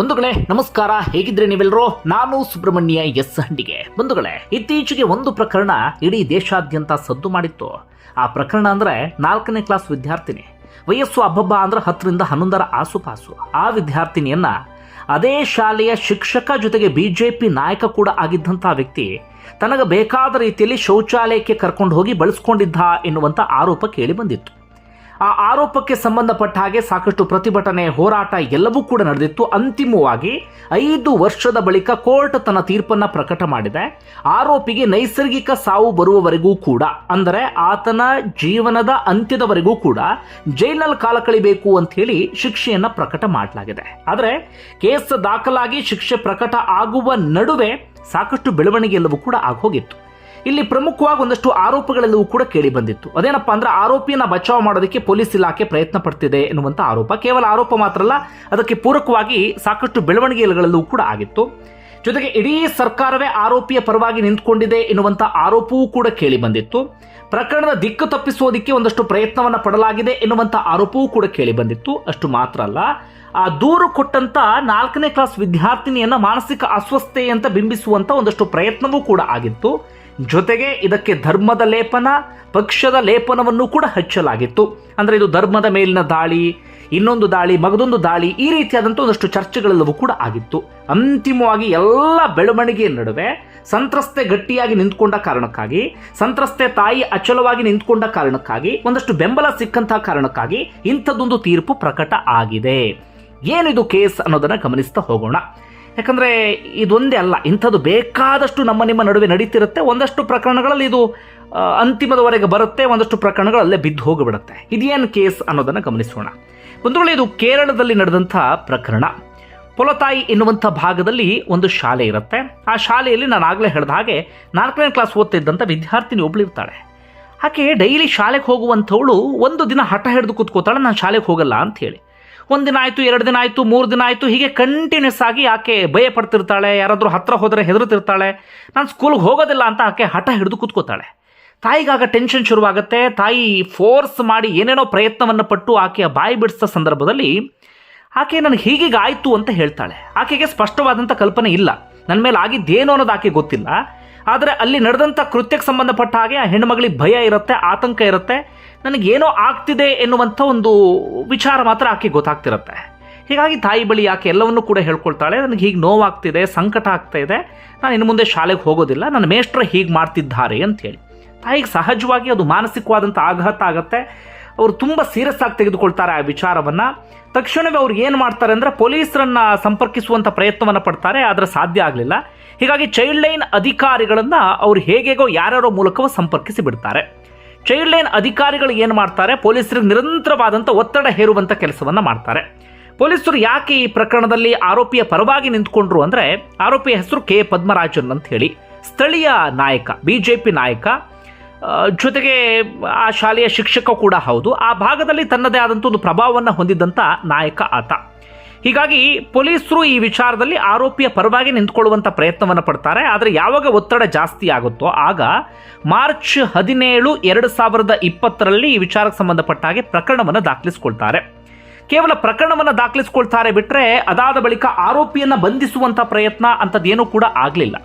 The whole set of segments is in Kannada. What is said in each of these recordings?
ಬಂಧುಗಳೇ, ನಮಸ್ಕಾರ. ಹೇಗಿದ್ರೆ ನೀವೆಲ್ಲರೂ ನಾನು ಸುಬ್ರಹ್ಮಣ್ಯ ಎಸ್ ಹಂಡಿಗೆ. ಬಂಧುಗಳೇ, ಇತ್ತೀಚೆಗೆ ಒಂದು ಪ್ರಕರಣ ಇಡೀ ದೇಶಾದ್ಯಂತ ಸದ್ದು ಮಾಡಿತ್ತು. ಆ ಪ್ರಕರಣ ಅಂದ್ರೆ ನಾಲ್ಕನೇ ಕ್ಲಾಸ್ ವಿದ್ಯಾರ್ಥಿನಿ. ವಯಸ್ಸು ಅಬ್ಬಬ್ಬ ಅಂದ್ರೆ ಹತ್ತರಿಂದ ಹನ್ನೊಂದರ ಆಸುಪಾಸು. ಆ ವಿದ್ಯಾರ್ಥಿನಿಯನ್ನ ಅದೇ ಶಾಲೆಯ ಶಿಕ್ಷಕ ಜೊತೆಗೆ ಬಿಜೆಪಿ ನಾಯಕ ಕೂಡ ಆಗಿದ್ದಂತಹ ವ್ಯಕ್ತಿ ತನಗೆ ಬೇಕಾದ ರೀತಿಯಲ್ಲಿ ಶೌಚಾಲಯಕ್ಕೆ ಕರ್ಕೊಂಡು ಹೋಗಿ ಬಳಸ್ಕೊಂಡಿದ್ದ ಎನ್ನುವಂಥ ಆರೋಪ ಕೇಳಿ ಬಂದಿತ್ತು. ಆ ಆರೋಪಕ್ಕೆ ಸಂಬಂಧಪಟ್ಟ ಹಾಗೆ ಸಾಕಷ್ಟು ಪ್ರತಿಭಟನೆ, ಹೋರಾಟ ಎಲ್ಲವೂ ಕೂಡ ನಡೆದಿತ್ತು. ಅಂತಿಮವಾಗಿ ಐದು ವರ್ಷದ ಬಳಿಕ ಕೋರ್ಟ್ ತನ್ನ ತೀರ್ಪನ್ನ ಪ್ರಕಟ ಮಾಡಿದೆ. ಆರೋಪಿಗೆ ನೈಸರ್ಗಿಕ ಸಾವು ಬರುವವರೆಗೂ ಕೂಡ, ಅಂದರೆ ಆತನ ಜೀವನದ ಅಂತ್ಯದವರೆಗೂ ಕೂಡ ಜೈಲಿನಲ್ಲಿ ಕಾಲ ಕಳಿಬೇಕು ಅಂತ ಹೇಳಿ ಶಿಕ್ಷೆಯನ್ನ ಪ್ರಕಟ ಮಾಡಲಾಗಿದೆ. ಆದರೆ ಕೇಸ್ ದಾಖಲಾಗಿ ಶಿಕ್ಷೆ ಪ್ರಕಟ ಆಗುವ ನಡುವೆ ಸಾಕಷ್ಟು ಬೆಳವಣಿಗೆ ಎಲ್ಲವೂ ಕೂಡ ಆಗೋಗಿತ್ತು ಇಲ್ಲಿ ಪ್ರಮುಖವಾಗಿ ಒಂದಷ್ಟು ಆರೋಪಗಳೆಲ್ಲವೂ ಕೂಡ ಕೇಳಿ ಬಂದಿತ್ತು. ಅದೇನಪ್ಪ ಅಂದ್ರೆ ಆರೋಪಿಯನ್ನ ಬಚಾವ್ ಮಾಡೋದಕ್ಕೆ ಪೊಲೀಸ್ ಇಲಾಖೆ ಪ್ರಯತ್ನ ಪಡ್ತಿದೆ ಎನ್ನುವಂತ ಆರೋಪ. ಕೇವಲ ಆರೋಪ ಮಾತ್ರ ಅಲ್ಲ, ಅದಕ್ಕೆ ಪೂರಕವಾಗಿ ಸಾಕಷ್ಟು ಬೆಳವಣಿಗೆಗಳೆಲ್ಲವೂ ಕೂಡ ಆಗಿತ್ತು. ಜೊತೆಗೆ ಇಡೀ ಸರ್ಕಾರವೇ ಆರೋಪಿಯ ಪರವಾಗಿ ನಿಂತ್ಕೊಂಡಿದೆ ಎನ್ನುವಂತ ಆರೋಪವೂ ಕೂಡ ಕೇಳಿ ಬಂದಿತ್ತು. ಪ್ರಕರಣದ ದಿಕ್ಕು ತಪ್ಪಿಸುವುದಕ್ಕೆ ಒಂದಷ್ಟು ಪ್ರಯತ್ನವನ್ನ ಪಡಲಾಗಿದೆ ಎನ್ನುವಂತ ಆರೋಪವೂ ಕೂಡ ಕೇಳಿ ಬಂದಿತ್ತು. ಅಷ್ಟು ಮಾತ್ರ ಅಲ್ಲ, ಆ ದೂರು ಕೊಟ್ಟಂತ ನಾಲ್ಕನೇ ಕ್ಲಾಸ್ ವಿದ್ಯಾರ್ಥಿನಿಯನ್ನ ಮಾನಸಿಕ ಅಸ್ವಸ್ಥೆಯಂತ ಬಿಂಬಿಸುವಂತ ಒಂದಷ್ಟು ಪ್ರಯತ್ನವೂ ಕೂಡ ಆಗಿತ್ತು. ಜೊತೆಗೆ ಇದಕ್ಕೆ ಧರ್ಮದ ಲೇಪನ, ಪಕ್ಷದ ಲೇಪನವನ್ನು ಕೂಡ ಹಚ್ಚಲಾಗಿತ್ತು. ಅಂದರೆ ಇದು ಧರ್ಮದ ಮೇಲಿನ ದಾಳಿ, ಇನ್ನೊಂದು ದಾಳಿ, ಮಗದೊಂದು ದಾಳಿ, ಈ ರೀತಿಯಾದಂಥ ಒಂದಷ್ಟು ಚರ್ಚೆಗಳೆಲ್ಲವೂ ಕೂಡ ಆಗಿತ್ತು. ಅಂತಿಮವಾಗಿ ಎಲ್ಲ ಬೆಳವಣಿಗೆಯ ನಡುವೆ ಸಂತ್ರಸ್ತೆ ಗಟ್ಟಿಯಾಗಿ ನಿಂತ್ಕೊಂಡ ಕಾರಣಕ್ಕಾಗಿ, ಸಂತ್ರಸ್ತೆ ತಾಯಿ ಅಚಲವಾಗಿ ನಿಂತ್ಕೊಂಡ ಕಾರಣಕ್ಕಾಗಿ, ಒಂದಷ್ಟು ಬೆಂಬಲ ಸಿಕ್ಕಂತಹ ಕಾರಣಕ್ಕಾಗಿ ಇಂಥದ್ದೊಂದು ತೀರ್ಪು ಪ್ರಕಟ ಆಗಿದೆ. ಏನಿದು ಕೇಸ್ ಅನ್ನೋದನ್ನ ಗಮನಿಸ್ತಾ ಹೋಗೋಣ. ಯಾಕಂದ್ರೆ ಇದೊಂದೇ ಅಲ್ಲ, ಇಂಥದ್ದು ಬೇಕಾದಷ್ಟು ನಮ್ಮ ನಿಮ್ಮ ನಡುವೆ ನಡೀತಿರುತ್ತೆ, ಒಂದಷ್ಟು ಪ್ರಕರಣಗಳಲ್ಲಿ ಇದು ಅಂತಿಮದವರೆಗೆ ಬರುತ್ತೆ, ಒಂದಷ್ಟು ಪ್ರಕರಣಗಳು ಅಲ್ಲೇ ಬಿದ್ದು ಹೋಗಿಬಿಡುತ್ತೆ. ಇದೇನು ಕೇಸ್ ಅನ್ನೋದನ್ನು ಗಮನಿಸೋಣ. ಬಂಧುಗಳು, ಇದು ಕೇರಳದಲ್ಲಿ ನಡೆದಂಥ ಪ್ರಕರಣ. ಪೊಲತಾಯಿ ಎನ್ನುವಂಥ ಭಾಗದಲ್ಲಿ ಒಂದು ಶಾಲೆ ಇರುತ್ತೆ. ಆ ಶಾಲೆಯಲ್ಲಿ ನಾನು ಆಗಲೇ ಹೇಳಿದ ಹಾಗೆ ನಾಲ್ಕನೇ ಕ್ಲಾಸ್ ಓದ್ತಿದ್ದಂಥ ವಿದ್ಯಾರ್ಥಿನಿ ಒಬ್ಳಿರ್ತಾಳೆ ಆಕೆ ಡೈಲಿ ಶಾಲೆಗೆ ಹೋಗುವಂಥವಳು ಒಂದು ದಿನ ಹಠ ಹಿಡಿದು ಕೂತ್ಕೋತಾಳೆ, ನಾನು ಶಾಲೆಗೆ ಹೋಗಲ್ಲ ಅಂತ ಹೇಳಿ. ಒಂದು ದಿನ ಆಯಿತು, ಎರಡು ದಿನ ಆಯಿತು, ಮೂರು ದಿನ ಆಯಿತು, ಹೀಗೆ ಕಂಟಿನ್ಯೂಸ್ ಆಗಿ ಆಕೆ ಭಯ ಪಡ್ತಿರ್ತಾಳೆ, ಯಾರಾದರೂ ಹತ್ರ ಹೋದರೆ ಹೆದರ್ತಿರ್ತಾಳೆ. ನಾನು ಸ್ಕೂಲ್ಗೆ ಹೋಗೋದಿಲ್ಲ ಅಂತ ಆಕೆ ಹಠ ಹಿಡಿದು ಕೂತ್ಕೋತಾಳೆ. ತಾಯಿಗಾಗ ಟೆನ್ಷನ್ ಶುರುವಾಗುತ್ತೆ, ತಾಯಿ ಫೋರ್ಸ್ ಮಾಡಿ ಏನೇನೋ ಪ್ರಯತ್ನವನ್ನು ಪಟ್ಟು ಆಕೆಯ ಬಾಯಿ ಬಿಡಿಸಿದ ಸಂದರ್ಭದಲ್ಲಿ ಆಕೆ ನನಗೆ ಹೀಗೀಗ ಆಯಿತು ಅಂತ ಹೇಳ್ತಾಳೆ. ಆಕೆಗೆ ಸ್ಪಷ್ಟವಾದಂಥ ಕಲ್ಪನೆ ಇಲ್ಲ. ನನ್ನ ಮೇಲೆ ಆಗಿದ್ದೇನೋ ಅನ್ನೋದು ಆಕೆ ಗೊತ್ತಿಲ್ಲ. ಆದರೆ ಅಲ್ಲಿ ನಡೆದಂಥ ಕೃತ್ಯಕ್ಕೆ ಸಂಬಂಧಪಟ್ಟ ಹಾಗೆ ಆ ಹೆಣ್ಮಗಳಿಗೆ ಭಯ ಇರುತ್ತೆ, ಆತಂಕ ಇರುತ್ತೆ. ನನಗೇನೋ ಆಗ್ತಿದೆ ಎನ್ನುವಂಥ ಒಂದು ವಿಚಾರ ಮಾತ್ರ ಆಕೆ ಗೊತ್ತಾಗ್ತಿರುತ್ತೆ. ಹೀಗಾಗಿ ತಾಯಿ ಬಳಿ ಆಕೆ ಎಲ್ಲವನ್ನೂ ಕೂಡ ಹೇಳ್ಕೊಳ್ತಾಳೆ. ನನಗೆ ಹೀಗೆ ನೋವಾಗ್ತಿದೆ, ಸಂಕಟ ಆಗ್ತಾ ಇದೆ. ನಾನು ಇನ್ನು ಮುಂದೆ ಶಾಲೆಗೆ ಹೋಗೋದಿಲ್ಲ. ನನ್ನ ಮೇಷ್ಟ್ರ ಹೀಗೆ ಮಾಡ್ತಿದ್ದಾರೆ ಅಂಥೇಳಿ ತಾಯಿಗೆ ಸಹಜವಾಗಿ ಅದು ಮಾನಸಿಕವಾದಂಥ ಆಘಾತ ಆಗುತ್ತೆ. ಅವರು ತುಂಬ ಸೀರಿಯಸ್ ಆಗಿ ತೆಗೆದುಕೊಳ್ತಾರೆ ಆ ವಿಚಾರವನ್ನು. ತಕ್ಷಣವೇ ಅವ್ರು ಏನು ಮಾಡ್ತಾರೆ ಅಂದರೆ ಪೊಲೀಸರನ್ನು ಸಂಪರ್ಕಿಸುವಂಥ ಪ್ರಯತ್ನವನ್ನು ಪಡ್ತಾರೆ. ಆದರೆ ಸಾಧ್ಯ ಆಗಲಿಲ್ಲ. ಹೀಗಾಗಿ ಚೈಲ್ಡ್ ಲೈನ್ ಅಧಿಕಾರಿಗಳನ್ನು ಅವರು ಹೇಗೆಗೋ ಯಾರ್ಯಾರೋ ಮೂಲಕವೋ ಸಂಪರ್ಕಿಸಿ ಬಿಡ್ತಾರೆ. ಚೈಲ್ಡ್ ಲೈನ್ ಅಧಿಕಾರಿಗಳು ಏನು ಮಾಡ್ತಾರೆ? ಪೊಲೀಸರಿಗೆ ನಿರಂತರವಾದಂಥ ಒತ್ತಡ ಹೇರುವಂಥ ಕೆಲಸವನ್ನು ಮಾಡ್ತಾರೆ. ಪೊಲೀಸರು ಯಾಕೆ ಈ ಪ್ರಕರಣದಲ್ಲಿ ಆರೋಪಿಯ ಪರವಾಗಿ ನಿಂತ್ಕೊಂಡ್ರು ಅಂದರೆ, ಆರೋಪಿಯ ಹೆಸರು ಕೆ. ಪದ್ಮರಾಜನ್ ಅಂತ ಹೇಳಿ. ಸ್ಥಳೀಯ ನಾಯಕ ಬಿ ಜೆ ಪಿ ನಾಯಕ ಜೊತೆಗೆ ಆ ಶಾಲೆಯ ಶಿಕ್ಷಕ ಕೂಡ ಹೌದು. ಆ ಭಾಗದಲ್ಲಿ ತನ್ನದೇ ಆದಂಥ ಒಂದು ಪ್ರಭಾವವನ್ನು ಹೊಂದಿದ್ದಂಥ ನಾಯಕ ಆತ. ಹೀಗಾಗಿ ಪೊಲೀಸರು ಈ ವಿಚಾರದಲ್ಲಿ ಆರೋಪಿಯ ಪರವಾಗಿ ನಿಂತ್ಕೊಳ್ಳುವಂಥ ಪ್ರಯತ್ನವನ್ನು ಪಡ್ತಾರೆ. ಆದರೆ ಯಾವಾಗ ಒತ್ತಡ ಜಾಸ್ತಿ ಆಗುತ್ತೋ ಆಗ ಮಾರ್ಚ್ ಹದಿನೇಳು ಎರಡು ಸಾವಿರದ ಇಪ್ಪತ್ತರಲ್ಲಿ ಈ ವಿಚಾರಕ್ಕೆ ಸಂಬಂಧಪಟ್ಟ ಹಾಗೆ ಪ್ರಕರಣವನ್ನು ದಾಖಲಿಸಿಕೊಳ್ತಾರೆ. ಕೇವಲ ಪ್ರಕರಣವನ್ನು ದಾಖಲಿಸಿಕೊಳ್ತಾರೆ ಬಿಟ್ಟರೆ ಅದಾದ ಬಳಿಕ ಆರೋಪಿಯನ್ನು ಬಂಧಿಸುವಂಥ ಪ್ರಯತ್ನ ಅಂಥದ್ದೇನೂ ಕೂಡ ಆಗಲಿಲ್ಲ.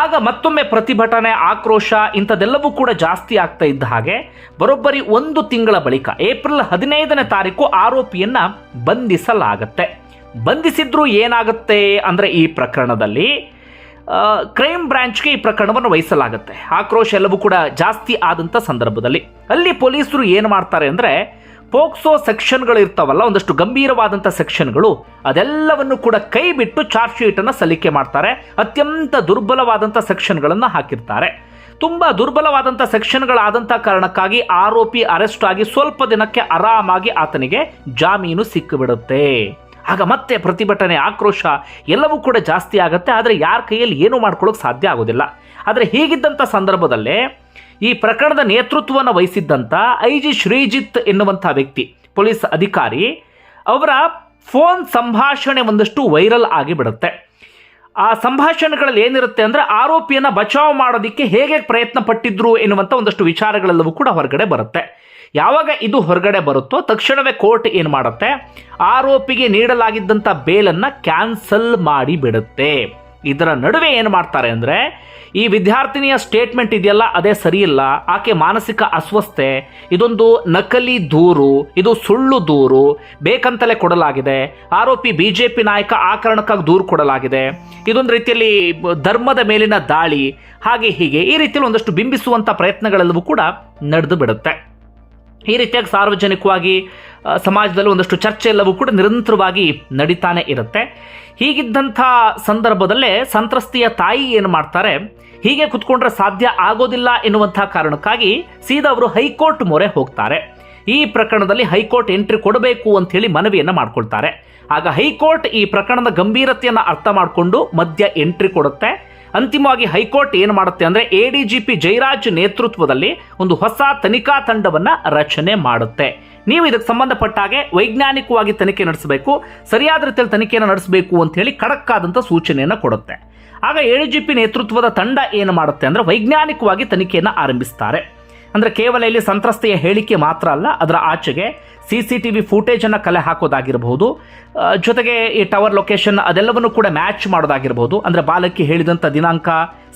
ಆಗ ಮತ್ತೊಮ್ಮೆ ಪ್ರತಿಭಟನೆ, ಆಕ್ರೋಶ ಇಂಥದೆಲ್ಲವೂ ಕೂಡ ಜಾಸ್ತಿ ಆಗ್ತಾ ಇದ್ದ ಹಾಗೆ ಬರೋಬ್ಬರಿ ಒಂದು ತಿಂಗಳ ಬಳಿಕ ಏಪ್ರಿಲ್ ಹದಿನೈದನೇ ತಾರೀಕು ಆರೋಪಿಯನ್ನ ಬಂಧಿಸಲಾಗತ್ತೆ. ಬಂಧಿಸಿದ್ರು ಏನಾಗುತ್ತೆ ಅಂದರೆ ಈ ಪ್ರಕರಣದಲ್ಲಿ ಕ್ರೈಮ್ ಬ್ರಾಂಚ್ಗೆ ಈ ಪ್ರಕರಣವನ್ನು ವಹಿಸಲಾಗುತ್ತೆ. ಆಕ್ರೋಶ ಎಲ್ಲವೂ ಕೂಡ ಜಾಸ್ತಿ ಆದಂಥ ಸಂದರ್ಭದಲ್ಲಿ. ಅಲ್ಲಿ ಪೊಲೀಸರು ಏನು ಮಾಡ್ತಾರೆ ಅಂದರೆ ಪೋಕ್ಸೋ ಸೆಕ್ಷನ್ಗಳು ಇರ್ತಾವಲ್ಲ ಒಂದಷ್ಟು ಗಂಭೀರವಾದಂಥ ಸೆಕ್ಷನ್ಗಳು, ಅದೆಲ್ಲವನ್ನು ಕೂಡ ಕೈ ಬಿಟ್ಟು ಚಾರ್ಜ್ ಶೀಟನ್ನು ಸಲ್ಲಿಕೆ ಮಾಡ್ತಾರೆ. ಅತ್ಯಂತ ದುರ್ಬಲವಾದಂಥ ಸೆಕ್ಷನ್ಗಳನ್ನು ಹಾಕಿರ್ತಾರೆ. ತುಂಬ ದುರ್ಬಲವಾದಂಥ ಸೆಕ್ಷನ್ಗಳಾದಂಥ ಕಾರಣಕ್ಕಾಗಿ ಆರೋಪಿ ಅರೆಸ್ಟ್ ಆಗಿ ಸ್ವಲ್ಪ ದಿನಕ್ಕೆ ಆರಾಮಾಗಿ ಆತನಿಗೆ ಜಾಮೀನು ಸಿಕ್ಕಿಬಿಡುತ್ತೆ. ಆಗ ಮತ್ತೆ ಪ್ರತಿಭಟನೆ, ಆಕ್ರೋಶ ಎಲ್ಲವೂ ಕೂಡ ಜಾಸ್ತಿ ಆಗುತ್ತೆ, ಆದರೆ ಯಾರ ಕೈಯಲ್ಲಿ ಏನೂ ಮಾಡ್ಕೊಳ್ಳೋಕೆ ಸಾಧ್ಯ ಆಗೋದಿಲ್ಲ. ಆದರೆ ಹೀಗಿದ್ದಂಥ ಸಂದರ್ಭದಲ್ಲೇ ಈ ಪ್ರಕರಣದ ನೇತೃತ್ವವನ್ನು ವಹಿಸಿದ್ದಂಥ ಐ ಜಿ ಶ್ರೀಜಿತ್ ಎನ್ನುವಂಥ ವ್ಯಕ್ತಿ, ಪೊಲೀಸ್ ಅಧಿಕಾರಿ, ಅವರ ಫೋನ್ ಸಂಭಾಷಣೆ ಒಂದಷ್ಟು ವೈರಲ್ ಆಗಿಬಿಡುತ್ತೆ. ಆ ಸಂಭಾಷಣೆಗಳಲ್ಲಿ ಏನಿರುತ್ತೆ ಅಂದರೆ ಆರೋಪಿಯನ್ನು ಬಚಾವ್ ಮಾಡೋದಕ್ಕೆ ಹೇಗೆ ಪ್ರಯತ್ನ ಪಟ್ಟಿದ್ರು ಎನ್ನುವಂಥ ಒಂದಷ್ಟು ವಿಚಾರಗಳೆಲ್ಲವೂ ಕೂಡ ಹೊರಗಡೆ ಬರುತ್ತೆ. ಯಾವಾಗ ಇದು ಹೊರಗಡೆ ಬರುತ್ತೋ ತಕ್ಷಣವೇ ಕೋರ್ಟ್ ಏನು ಮಾಡುತ್ತೆ? ಆರೋಪಿಗೆ ನೀಡಲಾಗಿದ್ದಂಥ ಬೇಲನ್ನು ಕ್ಯಾನ್ಸಲ್ ಮಾಡಿ ಬಿಡುತ್ತೆ ಇದರ ನಡುವೆ ಏನು ಮಾಡ್ತಾರೆ ಅಂದರೆ, ಈ ವಿದ್ಯಾರ್ಥಿನಿಯ ಸ್ಟೇಟ್ಮೆಂಟ್ ಇದೆಯಲ್ಲ, ಅದೇ ಸರಿಯಿಲ್ಲ ಆಕೆ ಮಾನಸಿಕ ಅಸ್ವಸ್ಥೆ, ಇದೊಂದು ನಕಲಿ ದೂರು, ಇದು ಸುಳ್ಳು ದೂರು, ಬೇಕಂತಲೇ ಕೊಡಲಾಗಿದೆ. ಆರೋಪಿ ಬಿ ಜೆ ಪಿ ನಾಯಕ ಆ ಕಾರಣಕ್ಕಾಗಿ ದೂರು ಕೊಡಲಾಗಿದೆ. ಇದೊಂದು ರೀತಿಯಲ್ಲಿ ಧರ್ಮದ ಮೇಲಿನ ದಾಳಿ, ಹಾಗೆ ಹೀಗೆ, ಈ ರೀತಿಯಲ್ಲಿ ಒಂದಷ್ಟು ಬಿಂಬಿಸುವಂಥ ಪ್ರಯತ್ನಗಳೆಲ್ಲವೂ ಕೂಡ ನಡೆದು ಬಿಡುತ್ತೆ. ಈ ರೀತಿಯಾಗಿ ಸಾರ್ವಜನಿಕವಾಗಿ ಸಮಾಜದಲ್ಲಿ ಒಂದಷ್ಟು ಚರ್ಚೆ ಎಲ್ಲವೂ ಕೂಡ ನಿರಂತರವಾಗಿ ನಡೀತಾನೆ ಇರುತ್ತೆ. ಹೀಗಿದ್ದಂಥ ಸಂದರ್ಭದಲ್ಲೇ ಸಂತ್ರಸ್ತಿಯ ತಾಯಿ ಏನು ಮಾಡ್ತಾರೆ, ಹೀಗೆ ಕುತ್ಕೊಂಡ್ರೆ ಸಾಧ್ಯ ಆಗೋದಿಲ್ಲ ಎನ್ನುವಂಥ ಕಾರಣಕ್ಕಾಗಿ ಸೀದಾ ಅವರು ಹೈಕೋರ್ಟ್ ಮೊರೆ ಹೋಗ್ತಾರೆ. ಈ ಪ್ರಕರಣದಲ್ಲಿ ಹೈಕೋರ್ಟ್ ಎಂಟ್ರಿ ಕೊಡಬೇಕು ಅಂತ ಹೇಳಿ ಮನವಿಯನ್ನು ಮಾಡ್ಕೊಳ್ತಾರೆ. ಆಗ ಹೈಕೋರ್ಟ್ ಈ ಪ್ರಕರಣದ ಗಂಭೀರತೆಯನ್ನು ಅರ್ಥ ಮಾಡಿಕೊಂಡು ಮಧ್ಯ ಎಂಟ್ರಿ ಕೊಡುತ್ತೆ. ಅಂತಿಮವಾಗಿ ಹೈಕೋರ್ಟ್ ಏನು ಮಾಡುತ್ತೆ ಅಂದರೆ A D G P Jairaj ನೇತೃತ್ವದಲ್ಲಿ ಒಂದು ಹೊಸ ತನಿಖಾ ತಂಡವನ್ನು ರಚನೆ ಮಾಡುತ್ತೆ. ನೀವು ಇದಕ್ಕೆ ಸಂಬಂಧಪಟ್ಟ ಹಾಗೆ ವೈಜ್ಞಾನಿಕವಾಗಿ ತನಿಖೆ ನಡೆಸಬೇಕು, ಸರಿಯಾದ ರೀತಿಯಲ್ಲಿ ತನಿಖೆಯನ್ನು ನಡೆಸಬೇಕು ಅಂತ ಹೇಳಿ ಖಡಕ್ ಆದಂಥ ಸೂಚನೆಯನ್ನು ಕೊಡುತ್ತೆ. ಆಗ ಎ ಡಿ ಜಿ ಪಿ ನೇತೃತ್ವದ ತಂಡ ಏನು ಮಾಡುತ್ತೆ ಅಂದರೆ ವೈಜ್ಞಾನಿಕವಾಗಿ ತನಿಖೆಯನ್ನು ಆರಂಭಿಸ್ತಾರೆ. ಅಂದರೆ ಕೇವಲ ಇಲ್ಲಿ ಸಂತ್ರಸ್ತೆಯ ಹೇಳಿಕೆ ಮಾತ್ರ ಅಲ್ಲ, ಅದರ ಆಚೆಗೆ ಸಿ ಸಿ ಟಿ ವಿ ಫೂಟೇಜನ್ನು ಕಲೆ ಹಾಕೋದಾಗಿರಬಹುದು. ಜೊತೆಗೆ ಈ ಟವರ್ ಲೊಕೇಶನ್ ಅದೆಲ್ಲವನ್ನು ಕೂಡ ಮ್ಯಾಚ್ ಮಾಡೋದಾಗಿರ್ಬೋದು ಅಂದರೆ ಬಾಲಕಿ ಹೇಳಿದಂಥ ದಿನಾಂಕ,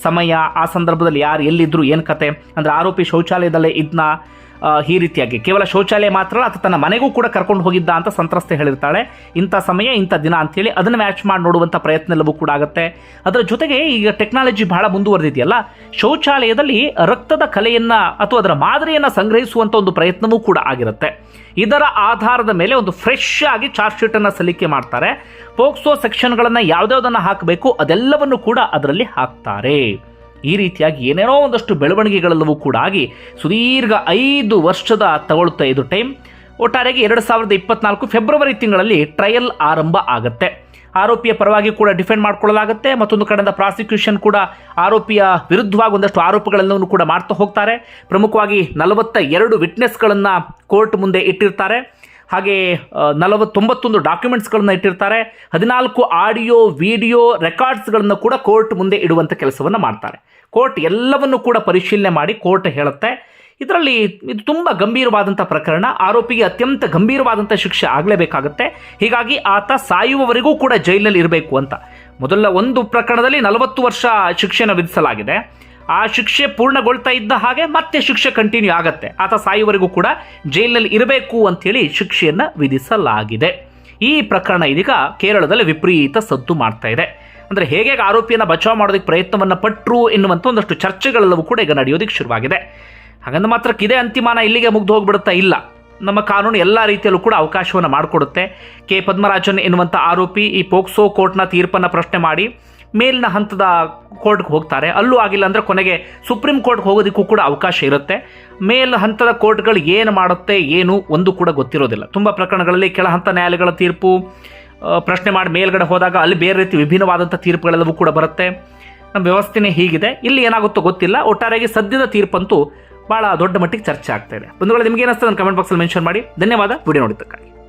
ಸಮಯ, ಆ ಸಂದರ್ಭದಲ್ಲಿ ಯಾರು ಎಲ್ಲಿದ್ರು ಏನು ಕತೆ, ಅಂದರೆ ಆರೋಪಿ ಶೌಚಾಲಯದಲ್ಲೇ ಇದ್ನ ಈ ರೀತಿಯಾಗಿ. ಕೇವಲ ಶೌಚಾಲಯ ಮಾತ್ರ ಅಲ್ಲ ಅಥವಾ ತನ್ನ ಮನೆಗೂ ಕೂಡ ಕರ್ಕೊಂಡು ಹೋಗಿದ್ದ ಅಂತ ಸಂತ್ರಸ್ತೆ ಹೇಳಿರ್ತಾಳೆ. ಇಂಥ ಸಮಯ, ಇಂಥ ದಿನ ಅಂತೇಳಿ ಅದನ್ನು ಮ್ಯಾಚ್ ಮಾಡಿ ನೋಡುವಂಥ ಪ್ರಯತ್ನ ಎಲ್ಲವೂ ಕೂಡ ಆಗುತ್ತೆ. ಅದರ ಜೊತೆಗೆ ಈಗ ಟೆಕ್ನಾಲಜಿ ಬಹಳ ಮುಂದುವರೆದಿದೆಯಲ್ಲ, ಶೌಚಾಲಯದಲ್ಲಿ ರಕ್ತದ ಕಲೆಯನ್ನು ಅಥವಾ ಅದರ ಮಾದರಿಯನ್ನು ಸಂಗ್ರಹಿಸುವಂಥ ಒಂದು ಪ್ರಯತ್ನವೂ ಕೂಡ ಆಗಿರುತ್ತೆ. ಇದರ ಆಧಾರದ ಮೇಲೆ ಒಂದು ಫ್ರೆಶ್ ಆಗಿ ಚಾರ್ಜ್ ಶೀಟ್ ಅನ್ನ ಸಲ್ಲಿಕೆ ಮಾಡ್ತಾರೆ. ಪೋಕ್ಸೋ ಸೆಕ್ಷನ್ಗಳನ್ನು ಯಾವ್ದಾವ್ದನ್ನ ಹಾಕಬೇಕು, ಅದೆಲ್ಲವನ್ನು ಕೂಡ ಅದರಲ್ಲಿ ಹಾಕ್ತಾರೆ. ಈ ರೀತಿಯಾಗಿ ಏನೇನೋ ಒಂದಷ್ಟು ಬೆಳವಣಿಗೆಗಳೆಲ್ಲವೂ ಕೂಡ ಆಗಿ ಸುದೀರ್ಘ ಐದು ವರ್ಷದ ತಗೊಳ್ತಾ ಇದು ಟೈಮ್ ಒಟ್ಟಾರೆಗೆ ಎರಡು ಸಾವಿರದ ಇಪ್ಪತ್ನಾಲ್ಕು ಫೆಬ್ರವರಿ ತಿಂಗಳಲ್ಲಿ ಟ್ರಯಲ್ ಆರಂಭ ಆಗುತ್ತೆ. ಆರೋಪಿಯ ಪರವಾಗಿ ಕೂಡ ಡಿಫೆಂಡ್ ಮಾಡಿಕೊಳ್ಳಲಾಗುತ್ತೆ. ಮತ್ತೊಂದು ಕಡೆಯಿಂದ ಪ್ರಾಸಿಕ್ಯೂಷನ್ ಕೂಡ ಆರೋಪಿಯ ವಿರುದ್ಧವಾಗಿ ಒಂದಷ್ಟು ಆರೋಪಗಳನ್ನು ಕೂಡ ಮಾಡ್ತಾ ಹೋಗ್ತಾರೆ. ಪ್ರಮುಖವಾಗಿ ನಲವತ್ತ ಎರಡು ವಿಟ್ನೆಸ್ಗಳನ್ನು ಕೋರ್ಟ್ ಮುಂದೆ ಇಟ್ಟಿರ್ತಾರೆ. ಹಾಗೆ ನಲವತ್ತೊಂಬತ್ತೊಂದು ಡಾಕ್ಯುಮೆಂಟ್ಸ್ಗಳನ್ನು ಇಟ್ಟಿರ್ತಾರೆ. ಹದಿನಾಲ್ಕು ಆಡಿಯೋ, ವಿಡಿಯೋ ರೆಕಾರ್ಡ್ಸ್ಗಳನ್ನು ಕೂಡ ಕೋರ್ಟ್ ಮುಂದೆ ಇಡುವಂಥ ಕೆಲಸವನ್ನು ಮಾಡ್ತಾರೆ. ಕೋರ್ಟ್ ಎಲ್ಲವನ್ನು ಕೂಡ ಪರಿಶೀಲನೆ ಮಾಡಿ ಕೋರ್ಟ್ ಹೇಳುತ್ತೆ. ಇದರಲ್ಲಿ ಇದು ತುಂಬ ಗಂಭೀರವಾದಂಥ ಪ್ರಕರಣ. ಆರೋಪಿಗೆ ಅತ್ಯಂತ ಗಂಭೀರವಾದಂಥ ಶಿಕ್ಷೆ ಆಗಲೇಬೇಕಾಗುತ್ತೆ. ಹೀಗಾಗಿ ಆತ ಸಾಯುವವರೆಗೂ ಕೂಡ ಜೈಲಿನಲ್ಲಿ ಇರಬೇಕು ಅಂತ. ಮೊದಲ ಒಂದು ಪ್ರಕರಣದಲ್ಲಿ ನಲವತ್ತು ವರ್ಷ ಶಿಕ್ಷೆಯನ್ನು ವಿಧಿಸಲಾಗಿದೆ. ಆ ಶಿಕ್ಷೆ ಪೂರ್ಣಗೊಳ್ತಾ ಇದ್ದ ಹಾಗೆ ಮತ್ತೆ ಶಿಕ್ಷೆ ಕಂಟಿನ್ಯೂ ಆಗುತ್ತೆ. ಆತ ಸಾಯುವವರೆಗೂ ಕೂಡ ಜೈಲಿನಲ್ಲಿ ಇರಬೇಕು ಅಂಥೇಳಿ ಶಿಕ್ಷೆಯನ್ನು ವಿಧಿಸಲಾಗಿದೆ. ಈ ಪ್ರಕರಣ ಇದೀಗ ಕೇರಳದಲ್ಲಿ ವಿಪರೀತ ಸದ್ದು ಮಾಡ್ತಾ ಇದೆ. ಅಂದರೆ ಹೇಗೆ ಆರೋಪಿಯನ್ನು ಬಚಾವ್ ಮಾಡೋದಕ್ಕೆ ಪ್ರಯತ್ನವನ್ನು ಪಟ್ಟರು ಎನ್ನುವಂಥ ಒಂದಷ್ಟು ಚರ್ಚೆಗಳೆಲ್ಲವೂ ಕೂಡ ಈಗ ನಡೆಯೋದಕ್ಕೆ ಶುರುವಾಗಿದೆ. ಹಾಗಂದ ಮಾತ್ರಕ್ಕೆ ಇದೇ ಅಂತಿಮಾನ ಇಲ್ಲಿಗೆ ಮುಗ್ದು ಹೋಗ್ಬಿಡುತ್ತಾ ಇಲ್ಲ. ನಮ್ಮ ಕಾನೂನು ಎಲ್ಲ ರೀತಿಯಲ್ಲೂ ಕೂಡ ಅವಕಾಶವನ್ನು ಮಾಡಿಕೊಡುತ್ತೆ. ಕೆ. ಪದ್ಮರಾಜನ್ ಎನ್ನುವಂಥ ಆರೋಪಿ ಈ ಪೋಕ್ಸೋ ಕೋರ್ಟ್ನ ತೀರ್ಪನ್ನು ಪ್ರಶ್ನೆ ಮಾಡಿ ಮೇಲಿನ ಹಂತದ ಕೋರ್ಟ್ಗೆ ಹೋಗ್ತಾರೆ. ಅಲ್ಲೂ ಆಗಿಲ್ಲ ಅಂದರೆ ಕೊನೆಗೆ ಸುಪ್ರೀಂ ಕೋರ್ಟ್ಗೆ ಹೋಗೋದಕ್ಕೂ ಕೂಡ ಅವಕಾಶ ಇರುತ್ತೆ. ಮೇಲ್ ಹಂತದ ಕೋರ್ಟ್ಗಳು ಏನು ಮಾಡುತ್ತೆ, ಏನು ಒಂದು ಕೂಡ ಗೊತ್ತಿರೋದಿಲ್ಲ. ತುಂಬ ಪ್ರಕರಣಗಳಲ್ಲಿ ಕೆಳ ಹಂತ ನ್ಯಾಯಾಲಯಗಳ ತೀರ್ಪು ಪ್ರಶ್ನೆ ಮಾಡಿ ಮೇಲ್ಗಡೆ ಹೋದಾಗ ಅಲ್ಲಿ ಬೇರೆ ರೀತಿ ವಿಭಿನ್ನವಾದಂಥ ತೀರ್ಪುಗಳೆಲ್ಲವೂ ಕೂಡ ಬರುತ್ತೆ. ನಮ್ಮ ವ್ಯವಸ್ಥೆನೇ ಹೀಗಿದೆ. ಇಲ್ಲಿ ಏನಾಗುತ್ತೋ ಗೊತ್ತಿಲ್ಲ. ಒಟ್ಟಾರೆಯಾಗಿ ಸದ್ಯದ ತೀರ್ಪಂತೂ ಭಾಳ ದೊಡ್ಡ ಮಟ್ಟಿಗೆ ಚರ್ಚೆ ಆಗ್ತಾ ಇದೆ. ಬಂಧುಗಳು, ನಿಮ್ಗೆ ಏನಿಸ್ತದೆ ಕಮೆಂಟ್ ಬಾಕ್ಸಲ್ಲಿ ಮೆನ್ಷನ್ ಮಾಡಿ. ಧನ್ಯವಾದ. ವಿಡಿಯೋ ನೋಡಿದ್ದಕ್ಕಾಗಿ.